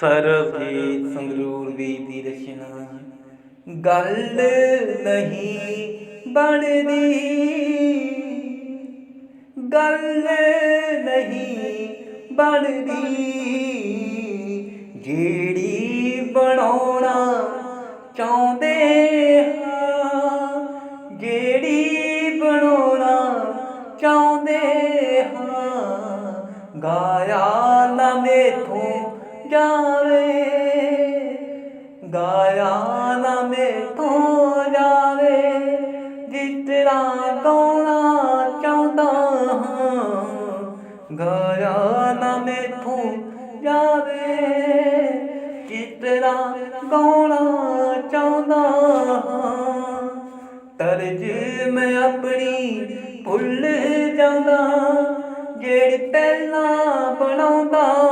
ਸਰਬਜੀਤ ਸੰਗਰੂਰ ਵੀ ਦੀ ਰਚਨਾ। ਗੱਲ ਨਹੀਂ ਬਣਦੀ। ਗੱਲ ਨਹੀਂ ਬਣਦੀ। ਜਿਹੜੀ ਬਣਾਉਣਾ ਚਾਹੁੰਦੇ ਹਾਂ, ਜਿਹੜੀ ਬਣਾਉਣਾ ਚਾਹੁੰਦੇ ਹਾਂ, ਗਾਇਆ ਨਾ ਮੇਥੋਂ ਜਾਵੇ, ਗਾਇਆ ਨਾ ਤੋਂ ਜਾਵੇ, ਜਿਤਨਾ ਗਾਉਣਾ ਚਾਹੁੰਦਾ ਹਾਂ, ਗਾਇਆ ਨਾ ਮੇ ਜਾਵੇ, ਜਿਤਨਾ ਗਾਉਣਾ ਚਾਹੁੰਦਾ ਹਾਂ, ਤਰਜ ਮੈਂ ਆਪਣੀ ਭੁੱਲ ਜਾਂਦਾ, ਜਿਹੜੀ ਪਹਿਲਾਂ ਬਣਾਉਂਦਾ